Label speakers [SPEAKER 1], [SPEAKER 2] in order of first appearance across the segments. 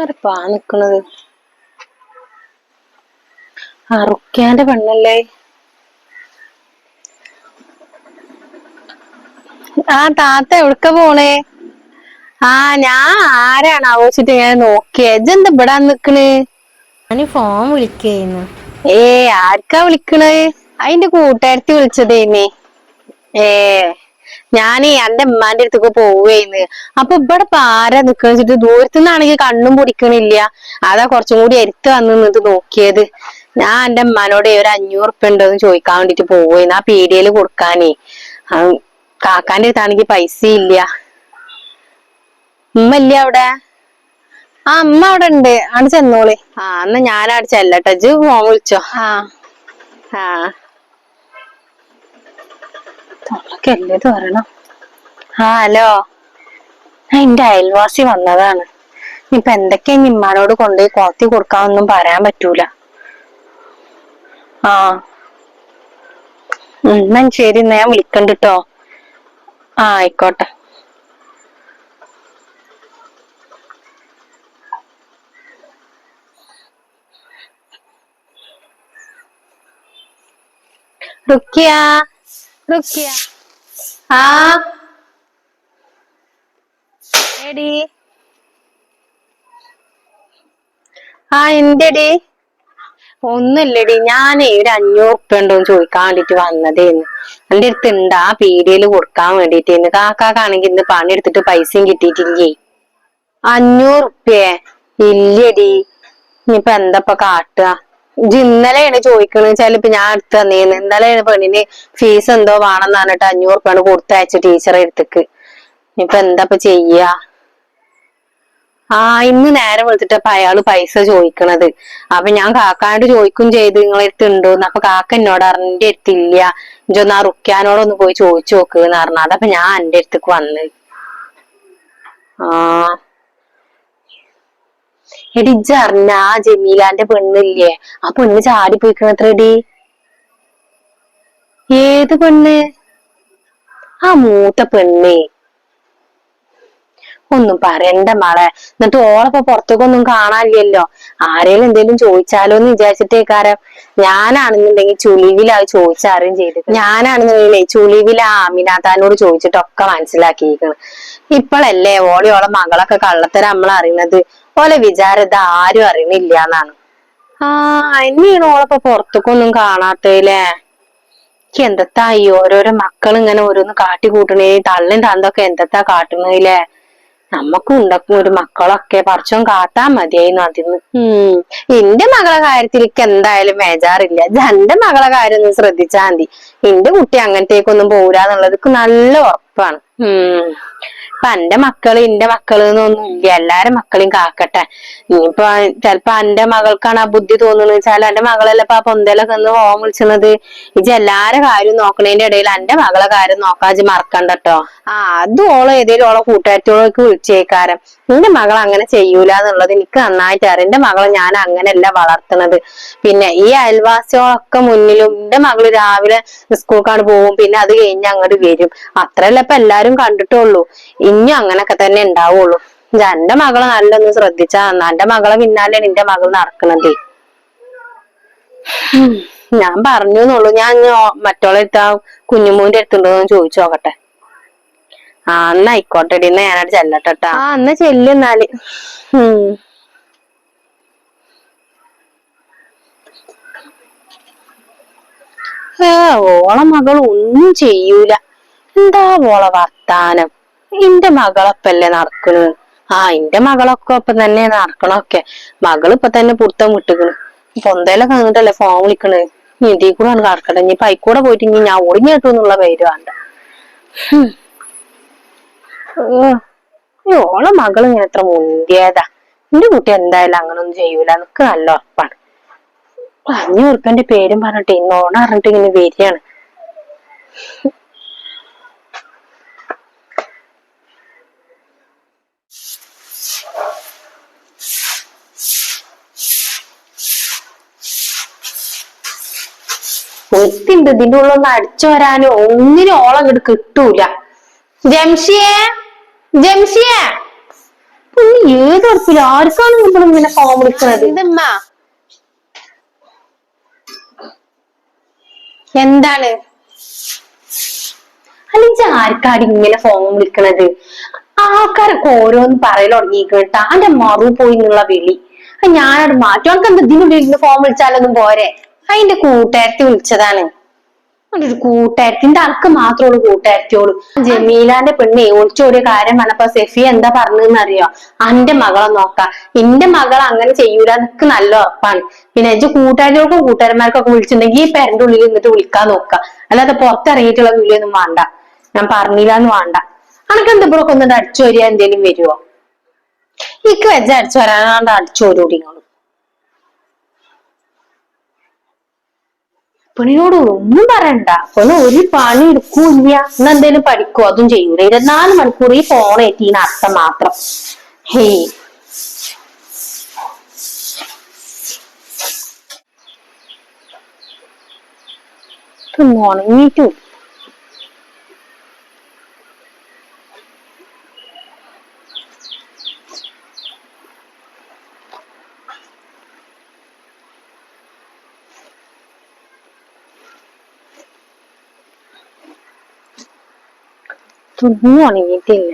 [SPEAKER 1] ആരപ്പാ നിക്കണത്? ആ റുക്കാന്റെ പെണ്ണല്ലേ? ആ താത്ത എവിടക്ക പോണേ? ആ ഞാൻ ആരാണ് ആവശ്യത്തെ ഞാൻ നോക്കിയേ? ഇജെന്താ ഇവിടെ നിക്കണ്?
[SPEAKER 2] ഞാൻ ഫോൺ വിളിക്കുന്നു
[SPEAKER 1] ഏ ആർക്കാ വിളിക്കണേ? അതിന്റെ കൂട്ടുകാരത്തി വിളിച്ചതേനെ. ഏ ഞാനേ എന്റെ ഉമ്മാന്റെ അടുത്തേക്ക് പോവേന്ന്. അപ്പൊ ഇവിടെ പാര നിക്കണ വെച്ചിട്ട് ദൂരത്തുനിന്നാണെങ്കിൽ കണ്ണും പൊടിക്കണില്ല അതാ കുറച്ചും കൂടി അടുത്ത് വന്ന് നിന്നിട്ട് നോക്കിയത്. ഞാൻ എന്റെ ഉമ്മാനോട് ഒരു അഞ്ഞൂറ് ഉറുപ്പ്യ ഉണ്ടോന്ന് ചോദിക്കാൻ വേണ്ടിട്ട് പോവേന്ന് ആ പീടികയിൽ കൊടുക്കാനേ. ആ, കാക്കാന്റെ അടുത്താണെങ്കിൽ പൈസ ഇല്ല ഉമ്മ ഇല്ല അവിടെ? ആ അമ്മ അവിടെ ഉണ്ട്. ആണ് ചെന്നോളി. ആ എന്നാ ഞാനവിടെ ചെല്ലട്ടെ. ഇജ്ജ് ഫോൺ വിളിച്ചോ. ആ. ആ. തൊള്ളക്കല്ലേത് പറയണം. ആ ഹലോ. എന്റെ അയൽവാസി വന്നതാണ്. ഇപ്പൊ എന്തൊക്കെയാ ഇനി ഇമ്മാനോട് കൊണ്ടുപോയി കോത്തി കൊടുക്കാന്നൊന്നും പറയാൻ പറ്റൂല. ആ. എന്നാ ശരി എന്നാ ഞാൻ വിളിക്കണ്ട കേട്ടോ ആ ആയിക്കോട്ടെ. റുക്കിയ? റുക്കിയ ആ? എടി. ആ എന്തെടി? ഒന്നുമില്ലടി. ഞാനേ ഒരു അഞ്ഞൂറ് ഉപ്പ ഉണ്ടോന്ന് ചോദിക്കാൻ വേണ്ടിട്ട് വന്നതേന്ന്. എന്റെ അടുത്ത് ഉണ്ട് പീടികയിൽ കൊടുക്കാൻ വേണ്ടിട്ടേന്ന് കാക്കാക്കാണെങ്കിൽ ഇന്ന് പണി എടുത്തിട്ട് പൈസയും കിട്ടിയിട്ടില്ലേ? അഞ്ഞൂറ് ഉപ്പയെ ഇല്ലടി. ഇനിയിപ്പൊ എന്താ കാട്ടുക? ഇന്നലെയാണ് ചോദിക്കണെന്ന് വെച്ചാൽ ഇപ്പൊ ഞാൻ അടുത്ത് തന്നേന്ന് ഇന്നലെയാണ് പെണ്ണിന് ഫീസ് എന്തോ വേണം പറഞ്ഞിട്ട് അഞ്ഞൂറ് ഉറുപ്പാണ് കൊടുത്തയച്ച ടീച്ചറെ അടുത്തേക്ക്. ഇനിയിപ്പൊ എന്താ ഇപ്പൊ ചെയ്യാ? ആ ഇന്ന് നേരെ വിളിച്ചിട്ട് അപ്പൊ അയാൾ പൈസ ചോദിക്കണത്. അപ്പൊ ഞാൻ കാക്കാനോട് ചോദിക്കും ചെയ്ത് നിങ്ങളെ അടുത്ത് ഉണ്ടോന്ന്. അപ്പൊ കാക്ക എന്നോട് എന്റെ അടുത്തില്ല ഇഞ്ചൊന്ന് ആ റുക്കാനോടൊന്ന് പോയി ചോദിച്ചു നോക്ക് എന്ന് പറഞ്ഞു. അതപ്പോ ഞാൻ എന്റെ അടുത്തേക്ക് വന്ന്. ആ. എടി ജർണ ആ ജമീലാന്റെ പെണ്ണില്ലേ? ആ പെണ്ണ് ചാടി പോയിക്കണത്രടി. ഏത് പെണ്ണ്? ആ മൂത്ത പെണ്ണേ. ഒന്നും പറയണ്ട മാളെ. എന്നിട്ട് ഓളപ്പൊ പുറത്തേക്കൊന്നും കാണാനില്ലല്ലോ. ആരേലും എന്തേലും ചോദിച്ചാലോ എന്ന് വിചാരിച്ചിട്ടേക്കാരം. ഞാനാണെന്നുണ്ടെങ്കിൽ ചുളിവിലാ ചോദിച്ചാരും ചെയ്തത്. ചെയ്ത് ഞാനാണെന്നുണ്ടെങ്കിലേ ചുളിവിലാ അമിനാഥാനോട് ചോദിച്ചിട്ടൊക്കെ മനസ്സിലാക്കിയിരിക്കണം. ഇപ്പോഴല്ലേ ഓളി ഓളെ മകളൊക്കെ കള്ളത്തരം നമ്മൾ അറിയുന്നത് ഓലെ വിചാരത ആരും അറിയുന്നില്ല എന്നാണ് ആ എന്നെയാണ് ഓളപ്പൊ പുറത്തേക്കൊന്നും കാണാത്തല്ലേ എനിക്ക് എന്തത്താ ഈ ഓരോരോ മക്കൾ ഇങ്ങനെ ഓരോന്ന് കാട്ടി കൂട്ടണേ തള്ളും തന്തൊക്കെ എന്തത്താ കാട്ടുന്നില്ലേ നമ്മക്കും ഉണ്ടാക്കും ഒരു മക്കളൊക്കെ പറിച്ചും കാട്ടാ മതിയായിരുന്നു അതിന്ന്. ഉം. എന്റെ മകളെ കാര്യത്തിൽ എനിക്ക് എന്തായാലും മേജാറില്ല. എന്റെ മകളെ കാര്യം ഒന്ന് ശ്രദ്ധിച്ചാ മതി. എന്റെ കുട്ടി അങ്ങനത്തേക്കൊന്നും പോരാന്നുള്ളത് നല്ല ഉറപ്പാണ്. ഉം. ഇപ്പൊ എന്റെ മക്കൾ എന്റെ മക്കൾ എന്നൊന്നും ഇല്ല എല്ലാരും മക്കളെയും കാക്കട്ടെ. ഇനിയിപ്പൊ ചെലപ്പോ എന്റെ മകൾക്കാണ് ആ ബുദ്ധി തോന്നുന്നത്. വെച്ചാൽ എന്റെ മകളല്ല ഇപ്പൊ ആ പൊന്തലൊക്കെ ഒന്ന് ഹോം വിളിച്ചത്. ഇജ് എല്ലാരെ കാര്യം നോക്കണേന്റെ ഇടയിൽ എന്റെ മകളെ കാര്യം നോക്കാജ് മറക്കണ്ടട്ടോ ആ അത് ഓളോ ഏതേലും ഓളോ കൂട്ടുകാരത്തോളൊക്കെ വിളിച്ചേക്കാരം. എന്റെ മകൾ അങ്ങനെ ചെയ്യൂല എന്നുള്ളത് എനിക്ക് നന്നായിട്ട് അറിയാം. എന്റെ മകളെ ഞാൻ അങ്ങനെയല്ല വളർത്തണത്. പിന്നെ ഈ അയൽവാസികളൊക്കെ മുന്നിലും എന്റെ മകൾ രാവിലെ സ്കൂൾക്കാണ് പോകും. പിന്നെ അത് കഴിഞ്ഞ് അങ്ങോട്ട് വരും. അത്രയല്ല ഇപ്പൊ എല്ലാരും കണ്ടിട്ടുള്ളൂ. ഇനിയും അങ്ങനൊക്കെ തന്നെ ഉണ്ടാവുള്ളൂ. എന്റെ മകളെ നല്ലൊന്ന് ശ്രദ്ധിച്ചാ എന്റെ മകളെ പിന്നാലെയാണ് എന്റെ മകൾ നടക്കണതേ. ഞാൻ പറഞ്ഞു എന്നുള്ളൂ ഞാൻ ഇനി മറ്റോളെ അടുത്ത് ആ കുഞ്ഞുമൂന്റെ അടുത്തുണ്ടോ ചോദിച്ചു നോക്കട്ടെ. ആ എന്നാ ആയിക്കോട്ടെ എന്നാ ഞാനവിടെ ചെല്ലട്ടെട്ടാ. ആ എന്നാ ചെല്ലുന്നാൽ ഉം. ഏ ഓളെ മകൾ ഒന്നും ചെയ്യൂല. എന്താ ഓളെ വർത്താനം? എന്റെ മകളൊപ്പല്ലേ നടക്കണ്? ആ എന്റെ മകളൊക്കെ ഒപ്പം തന്നെ നടക്കണൊക്കെ. മകൾ ഇപ്പൊ തന്നെ പുറത്തം വിട്ടിക്കണ് പൊന്തയിലൊക്കെ കണ്ടിട്ടല്ലേ ഫോൺ വിളിക്കണ്? ഇതീ കൂടെ ആണ് കടക്കട്ടെ ഇനി പൈക്കൂടെ പോയിട്ട് ഇനി ഞാൻ ഒളിഞ്ഞു കിട്ടുന്നുള്ള പേര് വേണ്ട. ഓളെ മകൾ ഇങ്ങനെ എത്ര മുന്തിയതാ. എന്റെ കുട്ടി എന്തായാലും അങ്ങനൊന്നും ചെയ്യൂല. എനിക്ക് നല്ല ഉറപ്പാണ്. അഞ്ഞൂറ് പേരും പറഞ്ഞിട്ട് നോണ അറിഞ്ഞിട്ട് ഇങ്ങനെ വരികയാണ്. ഒത്തിണ്ട് ഇതിന്റെ ഉള്ളൊന്ന് അടിച്ചു വരാനോ ഒന്നിനും ഓളം ഇങ്ങോട്ട് കിട്ടൂല. ജംഷിയെ? ജംഷിയെ? ഏത് ഉറപ്പില്ല ആർക്കാണ് ഇങ്ങനെ ഫോൺ വിളിക്കുന്നത് എന്താണ്? അല്ലെങ്കിൽ ആർക്കാടി ഇങ്ങനെ ഫോം വിളിക്കണത്? ആൾക്കാരൊക്കെ ഓരോന്ന് പറയൽ തുടങ്ങിയിട്ടാ അന്റെ മറു പോയി എന്നുള്ള വിളി. ഞാനവിടെ മാറ്റും. അവൾക്ക് എന്താ ഇതിനുള്ളിൽ ഫോം ഫോൺ വിളിച്ചാലൊന്നും പോരെ? അതിന്റെ കൂട്ടുകാരത്തി വിളിച്ചതാണ്. ഒരു കൂട്ടുകാരത്തിന്റെ അനക്ക് മാത്രമുള്ളൂ കൂട്ടുകാരത്തിയോളൂ ജമീലാന്റെ പെണ്ണെ ഒളിച്ചോടിയ കാര്യം പറഞ്ഞപ്പോ സെഫി എന്താ പറഞ്ഞതെന്ന് അറിയോ അന്റെ മകളെ നോക്ക. എന്റെ മകൾ അങ്ങനെ ചെയ്യൂല നിനക്ക് നല്ല ഉറപ്പാണ്. പിന്നെ എന്റെ കൂട്ടുകാരികൾക്കും കൂട്ടുകാരന്മാർക്കൊക്കെ വിളിച്ചിട്ടുണ്ടെങ്കിൽ ഈ പെരന്റെ ഉള്ളിൽ നിന്നിട്ട് വിളിക്കാൻ നോക്ക. അല്ലാതെ പുറത്തിറങ്ങിയിട്ടുള്ള വീഡിയോ വേണ്ട. ഞാൻ പറഞ്ഞില്ല എന്ന് വേണ്ട. അനക്ക് എന്താ ഇവിടെ ഒന്നിട്ട് അടിച്ചു വരിക എന്തേലും വരുവോ? എനിക്ക് വെച്ച അടിച്ചു വരാനാണ്ട് അടിച്ചു പെണ്ണിനോട് ഒന്നും പറയണ്ട. പെണ്ണ് ഒരു പണി എടുക്കൂല്ല. എന്നാ എന്തേലും പഠിക്കോ? അതും ചെയ്യൂല. ഇരുപത്തിനാല് മണിക്കൂർ ഈ ഫോൺ ഏറ്റീന അർത്ഥം മാത്രം. ഹേ. ഹേയ് ഉണങ്ങിട്ടു തുന്നു ഉണങ്ങിയിട്ടില്ല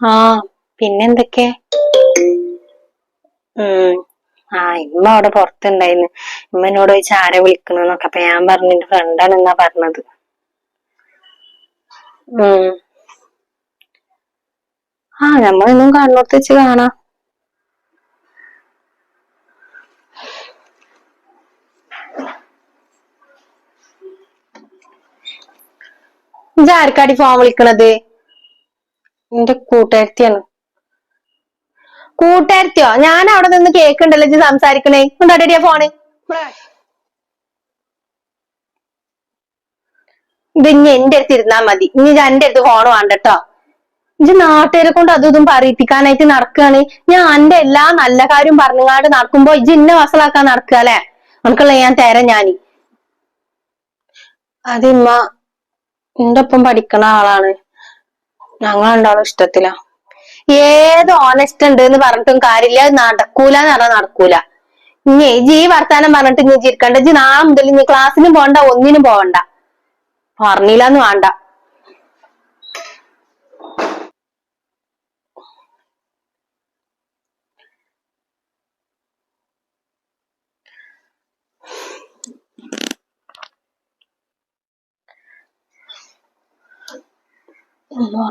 [SPEAKER 1] ആ പിന്നെന്തൊക്കെ? ഉം. ആ ഇമ്മ അവിടെ പുറത്തുണ്ടായിരുന്നു ഇമ്മ എന്നോട് ചോദിച്ചു ആരെ വിളിക്കണെന്നൊക്കെ. അപ്പൊ ഞാൻ പറഞ്ഞു എന്റെ ഫ്രണ്ടാണ് എന്നാ പറഞ്ഞത്. ഉം. ആ നമ്മളിന്നും കണ്ണൂർത്ത് വെച്ച് കാണാം. ഇത് ആർക്കാടി ഫോൺ വിളിക്കണത്? എന്റെ കൂട്ടുകാരത്തിയാണ്. കൂട്ടുകാരത്തിയോ? ഞാൻ അവിടെ നിന്ന് കേക്കുണ്ടല്ലോ ഇജ്ജ് സംസാരിക്കണേ. കൊണ്ടാടിയാ ഫോണ് ഇത് ഇനി എന്റെ അടുത്ത് ഇരുന്നാ മതി. ഇനി എന്റെ അടുത്ത് ഫോൺ വേണ്ടട്ടോ ഇജ്ജ് നാട്ടുകാരെ കൊണ്ട് അതും ഇതും പറയിപ്പിക്കാനായിട്ട് നടക്കുകയാണ്. ഞാൻ എന്റെ എല്ലാ നല്ല കാര്യം പറഞ്ഞുങ്ങാണ്ട് നടക്കുമ്പോ ഇജ്ജ് ഇന്നെ വസലാക്കാൻ നടക്കുക അല്ലെ? നമുക്കുള്ള ഞാൻ തരാം ഞാൻ. അതിമ്മ എന്റെ ഒപ്പം പഠിക്കണ ആളാണ്. ഞങ്ങൾ രണ്ടാളും ഇഷ്ടത്തിലാ. ഏത് ഓണസ്റ്റ് ഉണ്ട് എന്ന് പറഞ്ഞിട്ടും കാര്യമില്ല. നടക്കൂല എന്ന് പറഞ്ഞാൽ നടക്കൂല. ഇനി ജി വർത്താനം പറഞ്ഞിട്ട് ഇനി ചിരിക്കണ്ട ജി നാളെ മുതൽ ഇനി ക്ലാസ്സിനും പോകണ്ട ഒന്നിനും പോകണ്ട പറഞ്ഞില്ലാന്ന് വേണ്ട. ഒന്നും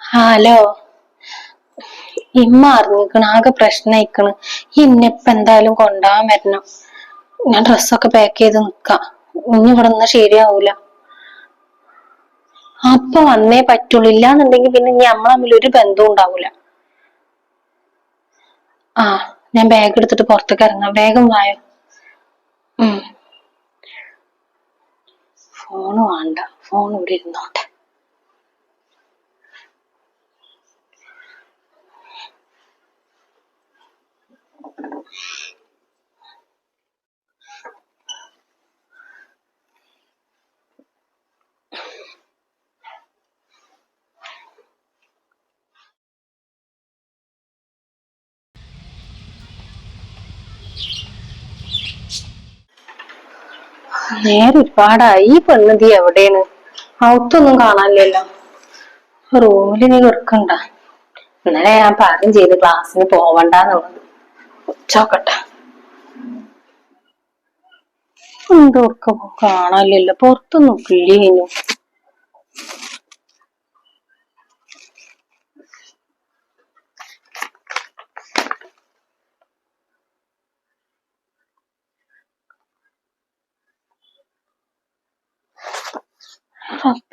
[SPEAKER 1] ഹലോ. ഇമ്മ അറിഞ്ഞിക്കണ് ആകെ പ്രശ്നയിക്കണ്. ഇന്നിപ്പ എന്തായാലും കൊണ്ടാൻ വരണം. ഞാൻ ഡ്രസ്സൊക്കെ പാക്ക് ചെയ്ത് നിക്കാം. ഇനി ഇവിടെ നിന്ന് ശരിയാവൂല. അപ്പൊ വന്നേ പറ്റുള്ളൂ. ഇല്ലാന്നുണ്ടെങ്കിൽ പിന്നെ ഇനി നമ്മൾ തമ്മിൽ ഒരു ബന്ധവും ഉണ്ടാവൂല. ആ ഞാൻ ബാഗ് എടുത്തിട്ട് പുറത്തേക്ക് ഇറങ്ങാം. വേഗം വായോ. ഫോണ് വേണ്ട. ഫോൺ ഇവിടെ ഇരുന്നോട്ടെ. നേരെ ഒരുപാടായി ഈ പെണ്ണുതി എവിടെയാണ്? അവത്തൊന്നും കാണാനില്ലല്ലോ. റൂമിൽ നീ വെറുക്കണ്ട. ഇന്നലെ ഞാൻ പറയും ചെയ്ത് ക്ലാസ്സിന് പോവണ്ടെന്നുള്ളത്. ഉച്ചോക്കട്ടെ എന്തോർക്ക കാണാനില്ലല്ലോ. പുറത്തൊന്നും കിള്ളിയേനു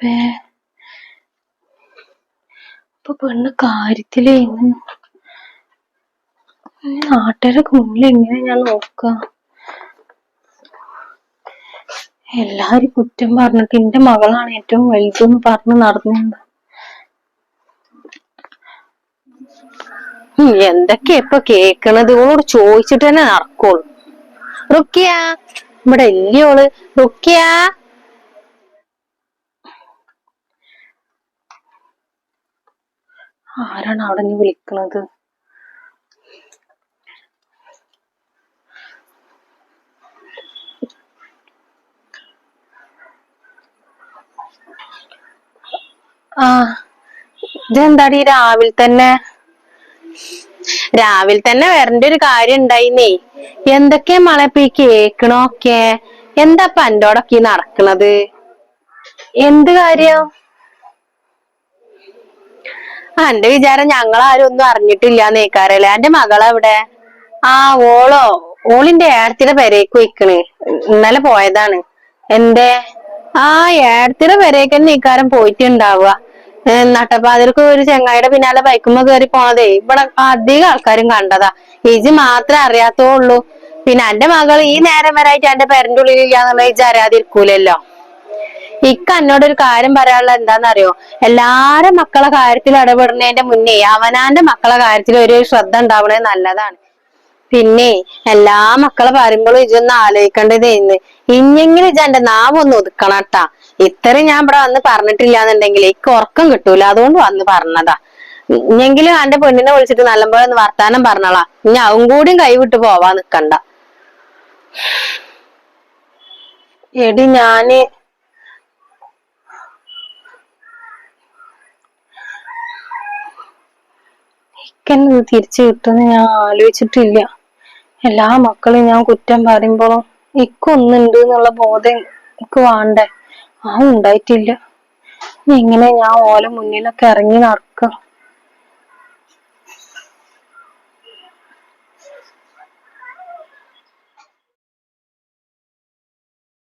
[SPEAKER 1] അപ്പേ. ഇപ്പൊ പെണ്ണ് കാര്യത്തിലേന്ന് നാട്ടുകാരൊക്കെ മുന്നിൽ എങ്ങനെ ഞാൻ നോക്ക? എല്ലാരും കുറ്റം പറഞ്ഞിട്ട് എന്റെ മകളാണ് ഏറ്റവും വലുതെന്ന് പറഞ്ഞ് നടന്നുണ്ട്. എന്തൊക്കെയാ ഇപ്പൊ കേക്കണത്? ഓട് ചോദിച്ചിട്ട് തന്നെ നടക്കുള്ളൂ. റുക്കിയ ഇവിടെ ഇല്ലയോൾ റുക്കിയ. ആരാണ് അവിടെ നിന്ന് വിളിക്കണത്? ആ ഇതെന്താടി രാവിലെ തന്നെ? രാവിലെ തന്നെ വരണ്ട ഒരു കാര്യം ഉണ്ടായിന്നേ. എന്തൊക്കെയാ മളെ ഇപ്പൊ ഈ എന്താ പണ്ടോടൊക്കെ നടക്കണത്? എന്ത് കാര്യം? എന്റെ വിചാരം ഞങ്ങളാരും ഒന്നും അറിഞ്ഞിട്ടില്ല നേക്കാരല്ലേ എന്റെ മകളെവിടെ? ആ ഓളോ? ഓളിന്റെ ഏടത്തിന്റെ പെരേക്ക് വെക്കണ് ഇന്നലെ പോയതാണ്. എന്തേ? ആ ഏടത്തിന്റെ പെരേക്ക് തന്നെ പോയിട്ടുണ്ടാവുക. നട്ടപ്പാതിർക്ക് ഒരു ചെങ്ങായിയുടെ പിന്നാലെ ബൈക്കുമ്പോ കയറി പോണതേ. ഇവിടെ അധികം ആൾക്കാരും കണ്ടതാ. ഇജ് മാത്രമേ അറിയാത്തുള്ളൂ പിന്നെ എന്റെ മകൾ ഈ നേരം വരായിട്ട് എന്റെ പെരന്റെ ഉള്ളിൽ ഇല്ലാന്നുള്ള ഇജ് അറിയാതിരിക്കൂലല്ലോ ഇക്ക എന്നോട് ഒരു കാര്യം പറയാനുള്ള എന്താന്നറിയോ എല്ലാരും മക്കളെ കാര്യത്തിൽ ഇടപെടുന്നതിന്റെ മുന്നേ അവനാന്റെ മക്കളെ കാര്യത്തിൽ ഒരു ശ്രദ്ധ ഉണ്ടാവണത് നല്ലതാണ്. പിന്നെ എല്ലാ മക്കളെ പറയുമ്പോഴും ഇജൊന്ന് ആലോചിക്കേണ്ടത് ഇനിയെങ്കിലും ഇജ എന്റെ നാവ് ഒന്ന് ഒതുക്കണം കേട്ടാ ഇത്രയും ഞാൻ ഇവിടെ വന്ന് പറഞ്ഞിട്ടില്ല എന്നുണ്ടെങ്കിൽ ഇക്ക് ഉറക്കം കിട്ടൂല. അതുകൊണ്ട് വന്ന് പറഞ്ഞതാ. ഇനിയെങ്കിലും എന്റെ പെണ്ണിനെ വിളിച്ചിട്ട് നല്ലപോലെ ഒന്ന് വർത്താനം പറഞ്ഞോളാ. ഇനി അവൻ കൂടിയും കൈവിട്ട് പോവാ നിക്കണ്ട. എടി ഞാൻ എനിക്കെന്നെ ഇത് തിരിച്ചു കിട്ടുമെന്ന് ഞാൻ ആലോചിച്ചിട്ടില്ല. എല്ലാ മക്കളും ഞാൻ കുറ്റം പറയുമ്പോഴും ഇക്കൊന്നുണ്ട് എന്നുള്ള ബോധം എനിക്ക് വേണ്ടേ? ആ ഉണ്ടായിട്ടില്ല. എങ്ങനെ ഞാൻ ഓല മുന്നിലൊക്കെ ഇറങ്ങി നടക്കുക